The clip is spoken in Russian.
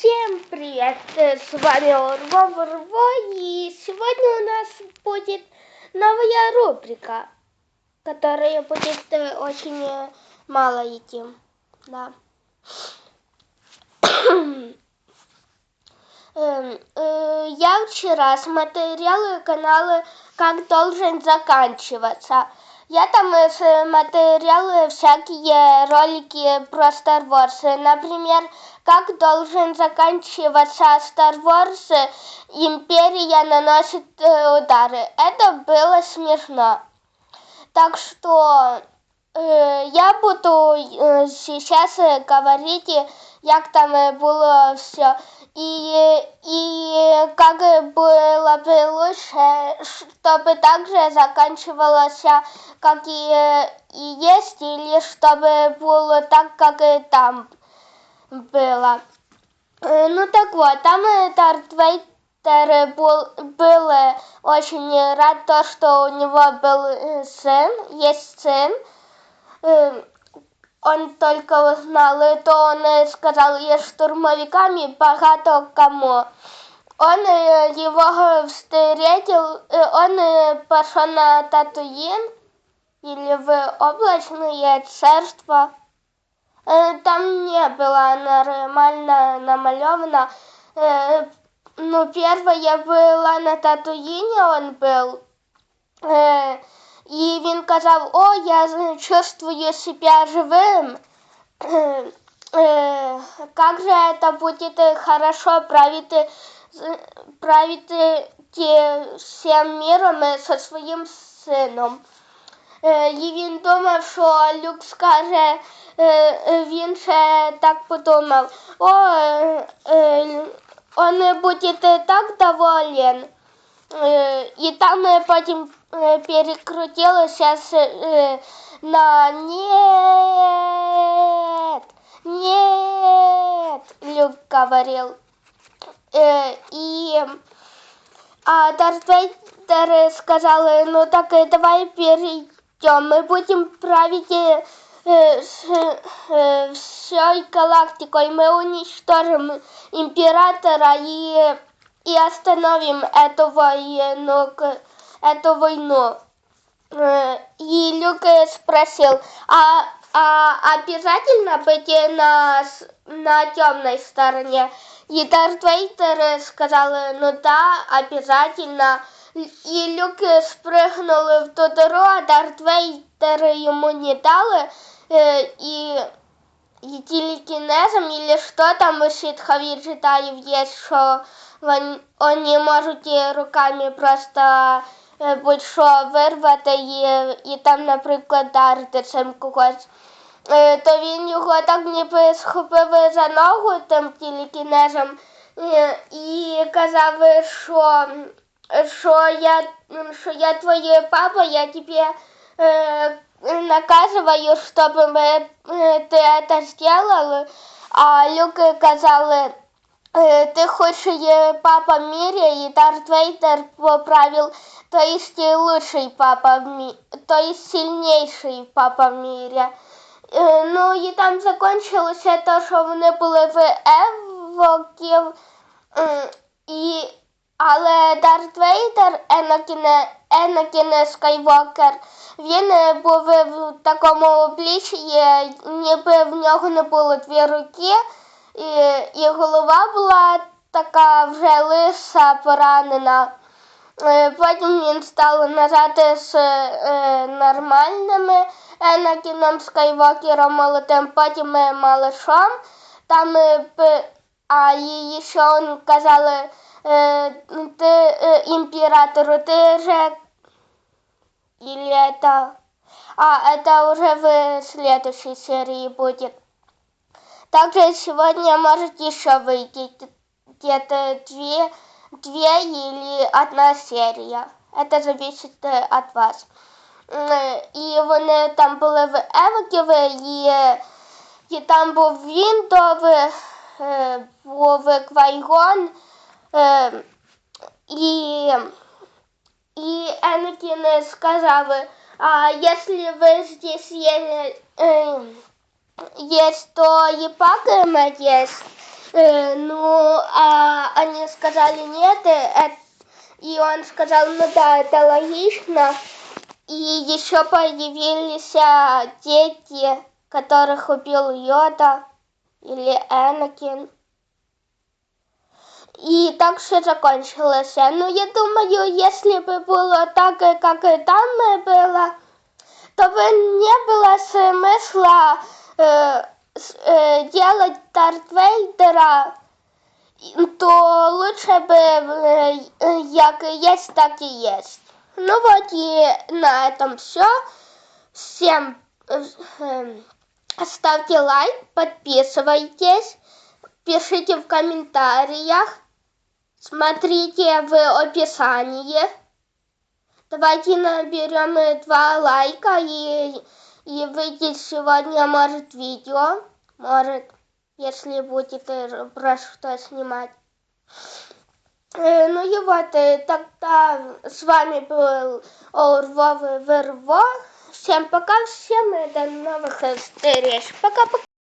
Всем привет! С вами Урво Урво, и сегодня у нас будет новая рубрика, которая будет э, очень э, мало идти. Да. Эм, э, я вчера смотрела каналы «Как должен заканчиваться». Я там смотрела всякие ролики про Star Wars. Например, как должен заканчиваться Star Wars, Империя наносит удары. Это было смешно. Так что э, я буду э, сейчас говорить, как там было все. И, и как было бы лучше, чтобы также заканчивалось, как и, и есть, или чтобы было так, как и там было. Ну так вот, там Дарт Вейдер был, был очень рад то, что у него был сын, есть сын он только узнал, то он сказал, я штурмовиками багато кому. Он его встретил, он пошел на Татуин или в облачное царство. Там не было нормально намалевано. Ну, первое было на Татуине он был. І він казав, о, я чувствую себя живым. Как же это будет хорошо править, править всем миром со своїм сином. І він думав, що Люк скаже, він ще так подумав, о, он будет так доволен. І там потім перекрутилась сейчас на нет, нет, Люк говорил. И а Дарт Вейдер сказал, ну так давай перейдем, мы будем править всей галактикой, мы уничтожим императора и, и остановим эту войну эту войну. И Люк спросил, а, а обязательно быть на, на темной стороне? И Дарт Вейдер сказал, ну да, обязательно. И Люк спрыгнул в ту дыру, а Дарт Вейдер ему не дал. И, и телекинезом или что там джедаев есть, что он, он не может руками просто будь-що вирвати і, і там, наприклад, дарити цим когось, то він його так ніби схопив за ногу тим телекінезом і казав, що що я що я твоє папа, я тобі наказываю, чтобы мы, ты это сделал. А Люк казал, ты хочешь папа в мире, и Дарт Вейдер поправил то есть лучший папа в мире, то есть сильнейший папа в мире. Ну і там закончилося те, що вони були в Евоків, і, але Дарт Вейдер, Енакін, Енакін Скайвокер, він був в такому обличчі, ніби в нього не було дві руки, і, і голова була така вже лиса, поранена. Потім він став назад з нормальними Енакіном Скайвокером молодим, потім малышом. Там, а їй ще он казали, ты императору, ты же... Или это... А, это уже в следующей серии будет. Также сегодня может еще выйти где-то две две или одна серия. Это зависит от вас. І вони там були в Евоківі, і, і там був Віндов, був Квайгон, і, і Енакін сказав, а если вы здесь есть, есть то и Пакема есть. Э, ну, а они сказали нет, э, э, и он сказал, ну да, это логично. И еще появились а, дети, которых убил Йода или Энакин. И так все закончилось. Ну, я думаю, если бы было так, как и там было, то бы не было смысла э, э, делать Дарт то лучше бы э, як есть, так и есть. Ну вот и на этом все. Всем э, э, ставьте лайк, подписывайтесь, пишите в комментариях, смотрите в описании. Давайте наберем э, два лайка и, и выйдет сегодня, может, видео. Может, если будет э, про что снимать. Э, Ну и вот, тогда с вами был Орвов Верво. Всем пока, всем до новых встреч. Пока-пока.